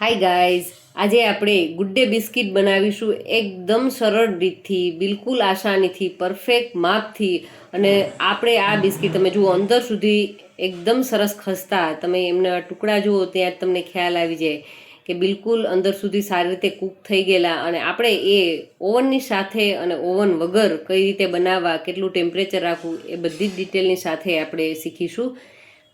Hi guys આજે આપણે good day biscuit બનાવીશું એકદમ સરળ રીતથી, બિલકુલ આસાનીથી પરફેક્ટ માપથી. અને આપણે આ બિસ્કિટ તમે જુઓ, અંદર સુધી એકદમ સરસ ખસતા. તમે એમના ટુકડા જુઓ, ત્યાં જ તમને ખ્યાલ આવી જાય કે બિલકુલ અંદર સુધી સારી રીતે કૂક થઈ ગયેલા. અને આપણે એ ઓવનની સાથે અને ઓવન વગર કઈ રીતે બનાવવા, કેટલું ટેમ્પરેચર રાખવું, એ બધી જ ડિટેલની સાથે આપણે શીખીશું.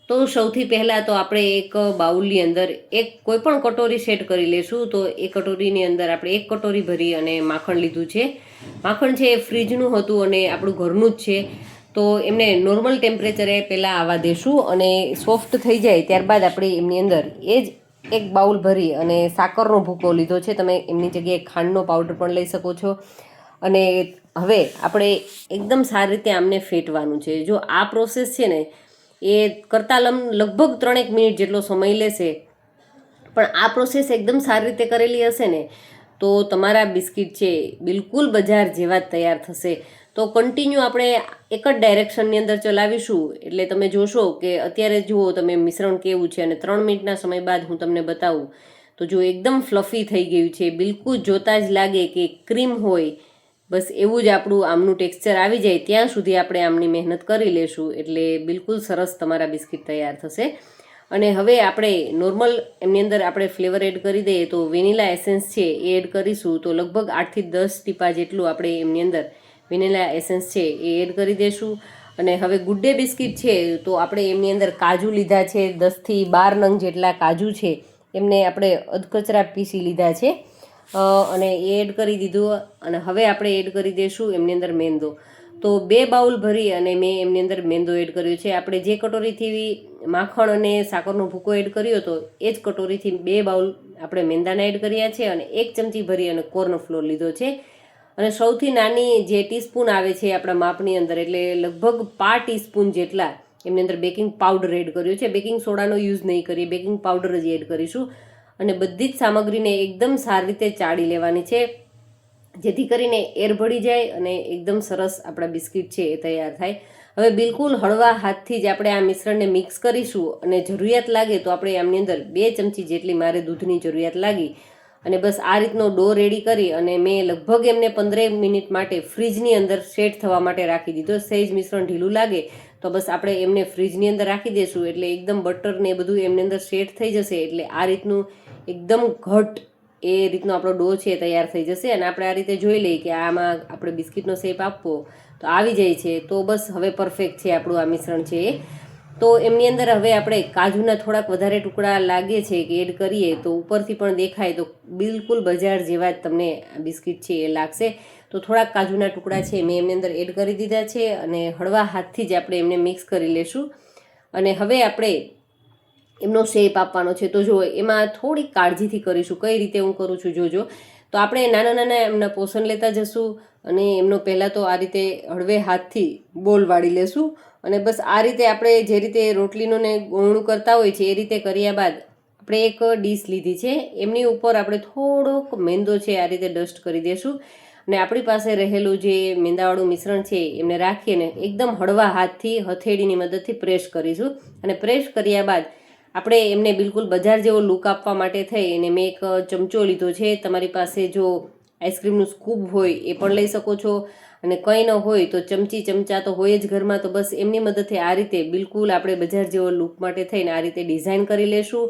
તો સૌથી પહેલાં તો આપણે એક બાઉલની અંદર એક કોઈ પણ કટોરી સેટ કરી લેશું. તો એ કટોરીની અંદર આપણે એક કટોરી ભરી અને માખણ લીધું છે. માખણ છે એ ફ્રીજનું હતું અને આપણું ઘરનું જ છે. તો એમને નોર્મલ ટેમ્પરેચરે પહેલાં આવવા દેશું અને સોફ્ટ થઈ જાય ત્યારબાદ આપણે એમની અંદર એ જ એક બાઉલ ભરી અને સાકરનો ભૂકો લીધો છે. તમે એમની જગ્યાએ ખાંડનો પાવડર પણ લઈ શકો છો. અને હવે આપણે એકદમ સારી રીતે આમને ફેટવાનું છે. જો આ પ્રોસેસ છે ને એ કરતાં લમ, લગભગ ત્રણેક મિનિટ જેટલો સમય લેશે. પણ આ પ્રોસેસ એકદમ સારી રીતે કરેલી હશે ને, તો તમારા બિસ્કિટ છે બિલકુલ બજાર જેવા જ તૈયાર થશે. તો કન્ટિન્યુ આપણે એક જ ડાયરેક્શનની અંદર ચલાવીશું. એટલે તમે જોશો કે અત્યારે જુઓ તમે મિશ્રણ કેવું છે અને ત્રણ મિનિટના સમય બાદ હું તમને બતાવું. તો જો એકદમ ફ્લફી થઈ ગયું છે, બિલકુલ જોતાં જ લાગે કે ક્રીમ હોય બસ એવું જ આપણું આમનું ટેક્સચર આવી જાય ત્યાં સુધી આપણે આમની મહેનત કરી લેશું એટલે બિલકુલ સરસ તમારા બિસ્કિટ તૈયાર થશે. અને હવે આપણે નોર્મલ એમની અંદર આપણે ફ્લેવર એડ કરી દઈએ તો વેનીલા એસેન્સ છે એ એડ કરીશું તો લગભગ આઠથી દસ ટીપા જેટલું આપણે એમની અંદર વેનીલા એસેન્સ છે એ એડ કરી દઈશું અને હવે ગુડ ડે બિસ્કિટ છે તો આપણે એમની અંદર કાજુ લીધા છે, દસથી બાર નંગ જેટલા કાજુ છે, એમને આપણે અધકચરા પીસી લીધા છે. અને એ એડ કરી દીધું અને હવે આપણે એડ કરી દઈશું એમની અંદર મેંદો. તો બે બાઉલ ભરી અને મેં એમની અંદર મેંદો એડ કર્યો છે. આપણે જે કટોરીથી માખણ અને સાકરનો ભૂકો એડ કર્યો હતો, એ જ કટોરીથી બે બાઉલ આપણે મેંદાના એડ કર્યા છે અને એક ચમચી ભરી અને કોર્ન ફ્લોર લીધો છે. અને સૌથી નાની જે ટીસ્પૂન આવે છે આપણા માપની અંદર, એટલે લગભગ પા ટીસ્પૂન જેટલા એમની અંદર બેકિંગ પાવડર એડ કર્યો છે. બેકિંગ સોડાનો યુઝ નહીં કરીએ, બેકિંગ પાવડર જ એડ કરીશું. અને બધી જ સામગ્રીને એકદમ સારી રીતે ચાળી લેવાની છે. જેથી કરીને એર ભળી જાય અને એકદમ સરસ આપણા બિસ્કિટ છે એ તૈયાર થાય. હવે બિલકુલ હળવા હાથથી જ આપણે આ મિશ્રણને મિક્સ કરીશું અને જરૂરિયાત લાગે તો આપણે આમની અંદર બે ચમચી જેટલી મારે દૂધની જરૂરિયાત લાગી. અને બસ આ રીતનો ડો રેડી કરી અને મેં લગભગ એમને પંદરેક મિનિટ માટે ફ્રીજની અંદર સેટ થવા માટે રાખી દીધો. સહેજ મિશ્રણ ઢીલું લાગે તો બસ આપણે એમને ફ્રીજની અંદર રાખી દઈશું એટલે એકદમ બટર ને એ બધું એમની અંદર સેટ થઈ જશે એટલે આ રીતનું એકદમ ઘટ એ રીતનો આપણો ડો છે તૈયાર થઈ જશે. અને આપણે આ રીતે જોઈ લઈએ કે આમાં આપણે બિસ્કિટનો શેપ આપવો તો આવી જાય છે. તો બસ હવે પરફેક્ટ છે આપણું આ મિશ્રણ છે એ. તો એમની અંદર હવે આપણે કાજુના થોડાક વધારે ટુકડા લાગે છે કે એડ કરીએ તો ઉપરથી પણ દેખાય તો બિલકુલ બજાર જેવા જ તમને બિસ્કિટ છે એ લાગશે. તો થોડાક કાજુના ટુકડા છે મેં એમની અંદર એડ કરી દીધા છે અને હળવા હાથથી જ આપણે એમને મિક્સ કરી લેશું. અને હવે આપણે એમનો શેપ આપવાનો છે. તો જો એમાં થોડીક કાળજીથી કરીશું. કઈ રીતે હું કરું છું જોજો. તો આપણે નાના નાના એમના પોષણ લેતા જશું અને એમનો પહેલાં તો આ રીતે હળવે હાથથી બોલ વાળી લેશું. અને બસ આ રીતે આપણે જે રીતે રોટલીનું ને ગોળણું કરતા હોય છે એ રીતે કર્યા બાદ આપણે એક ડીશ લીધી છે. એમની ઉપર આપણે થોડોક મેંદો છે આ રીતે ડસ્ટ કરી દઈશું અને આપણી પાસે રહેલું જે મેંદાવાળું મિશ્રણ છે એમને રાખીને એકદમ હળવા હાથથી, હથેળીની મદદથી પ્રેસ કરીશું. અને પ્રેસ કર્યા બાદ આપણે એમને બિલકુલ બજાર જેવો લુક આપવા માટે થઈ અને મેં એક ચમચો લીધો છે. તમારી પાસે જો આઈસ્ક્રીમનું સ્કૂપ હોય એ પણ લઈ શકો છો. અને કંઈ ન હોય તો ચમચી ચમચા તો હોય જ ઘરમાં, તો બસ એમની મદદથી આ રીતે બિલકુલ આપણે બજાર જેવો લુક માટે થઈને આ રીતે ડિઝાઇન કરી લેશું.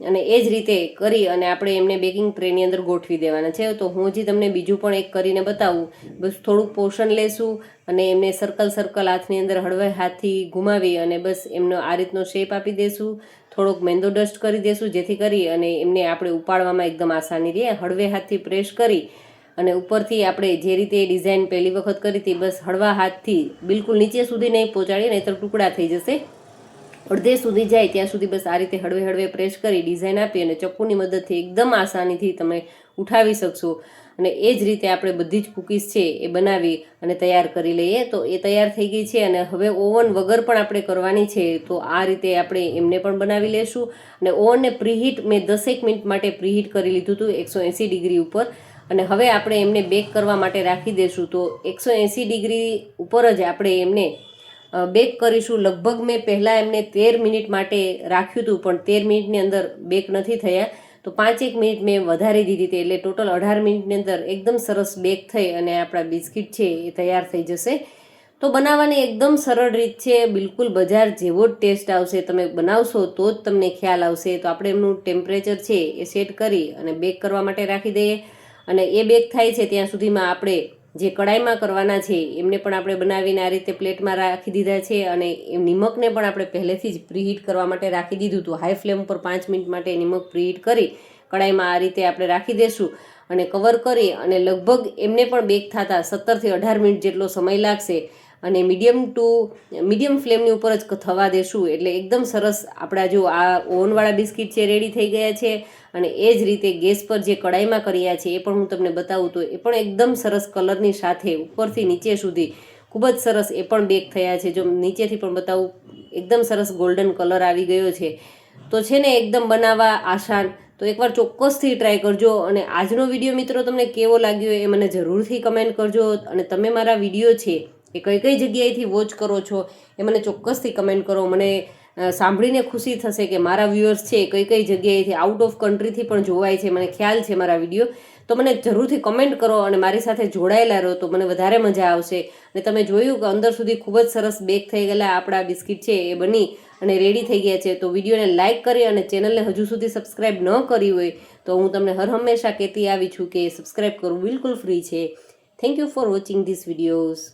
અને એ જ રીતે કરી અને આપણે એમને બેકિંગ ટ્રેની અંદર ગોઠવી દેવાના છે. તો હું હજી તમને બીજું પણ એક કરીને બતાવું. બસ થોડુંક પોષણ લેશું અને એમને સર્કલ સર્કલ હાથની અંદર હળવે હાથથી ઘુમાવી અને બસ એમનો આ રીતનો શેપ આપી દેશું. થોડોક મેંદો ડસ્ટ કરી દેશું જેથી કરી અને એમને આપણે ઉપાડવામાં એકદમ આસાની રહે. હળવે હાથથી પ્રેસ કરી અને ઉપરથી આપણે જે રીતે ડિઝાઇન પહેલી વખત કરી હતી બસ હળવા હાથથી બિલકુલ નીચે સુધી નહીં પહોંચાડીએ નહીં તો ટુકડા થઈ જશે. અડધે સુધી જાય ત્યાં સુધી બસ આ રીતે હળવે હળવે પ્રેસ કરી ડિઝાઇન આપી અને ચપ્પુની મદદથી એકદમ આસાનીથી તમે ઉઠાવી શકશો. અને એ જ રીતે આપણે બધી જ કૂકીઝ છે એ બનાવી અને તૈયાર કરી લઈએ. તો એ તૈયાર થઈ ગઈ છે અને હવે ઓવન વગર પણ આપણે કરવાની છે તો આ રીતે આપણે એમને પણ બનાવી લેશું. અને ઓવનને પ્રીહીટ મેં દસેક મિનિટ માટે પ્રીહીટ કરી લીધું હતું એકસો એંસી ડિગ્રી ઉપર. અને હવે આપણે એમને બેક કરવા માટે રાખી દઈશું તો એકસો એંસી ડિગ્રી ઉપર જ આપણે એમને બેક કરીશું. લગભગ મેં પહેલાં એમને તેર મિનિટ માટે રાખ્યું હતું, પણ તેર મિનિટની અંદર બેક નથી થયા. તો પાંચેક મિનિટ મેં વધારી દીધી હતી, એટલે ટોટલ અઢાર મિનિટની અંદર એકદમ સરસ બેક થઈ અને આપણા બિસ્કિટ છે એ તૈયાર થઈ જશે. તો બનાવવાની એકદમ સરળ રીત છે, બિલકુલ બજાર જેવો જ ટેસ્ટ આવશે. તમે બનાવશો તો જ તમને ખ્યાલ આવશે. તો આપણે એમનું ટેમ્પરેચર છે એ સેટ કરી અને બેક કરવા માટે રાખી દઈએ. અને એ બેક થાય છે, ત્યાં સુધીમાં આપણે જે કડાઈમાં કરવાના છે, એમને પણ આપણે બનાવીને આ રીતે પ્લેટમાં રાખી દીધા છે અને એ નિમકને પણ આપણે પહેલેથી જ પ્રીહીટ કરવા માટે રાખી દીધું હતું. હાઈ ફ્લેમ ઉપર પાંચ મિનિટ માટે નિમક પ્રીહીટ કરી કડાઈમાં આ રીતે આપણે રાખી દઈશું અને કવર કરી અને લગભગ એમને પણ બેક થતાં સત્તરથી અઢાર મિનિટ જેટલો સમય લાગશે. અને મીડિયમ ટુ મીડિયમ ફ્લેમની ઉપર જ થવા દેશું. એટલે એકદમ સરસ આપણા જો આ ઓવનવાળા બિસ્કિટ છે રેડી થઈ ગયા છે. અને એ જ રીતે ગેસ પર જે કડાઈમાં કર્યા છે એ પણ હું તમને બતાવું તો એ પણ એકદમ સરસ કલરની સાથે ઉપરથી નીચે સુધી ખૂબ જ સરસ એ પણ બેક થયા છે. જો નીચેથી પણ બતાવું, એકદમ સરસ ગોલ્ડન કલર આવી ગયો છે. તો છે ને એકદમ બનાવવા આસાન. તો એકવાર ચોક્કસથી ટ્રાય કરજો અને આજનો વીડિયો મિત્રો તમને કેવો લાગ્યો એ મને જરૂરથી કમેન્ટ કરજો. અને તમે મારા વીડિયો છે એ કઈ કઈ જગ્યાએથી વોચ કરો છો એ મને ચોક્કસથી કમેન્ટ કરો. મને સાંભળીને ખુશી થશે કે મારા વ્યુઅર્સ છે કઈ કઈ જગ્યાએથી આઉટ ઓફ કન્ટ્રીથી પણ જોવાય છે. મને ખ્યાલ છે મારા વીડિયો તો મને જરૂરથી કમેન્ટ કરો અને મારી સાથે જોડાયેલા રહો તો મને વધારે મજા આવશે. અને તમે જોયું કે અંદર સુધી ખૂબ જ સરસ બેક થઈ ગયેલા આપણા બિસ્કિટ છે એ બની અને રેડી થઈ ગયા છે. તો વિડીયોને લાઇક કરી અને ચેનલને હજુ સુધી સબસ્ક્રાઇબ ન કરી હોય તો હું તમને હર હંમેશા કહેતી આવી છું કે સબસ્ક્રાઇબ કરવું બિલકુલ ફ્રી છે. Thank you for watching this videos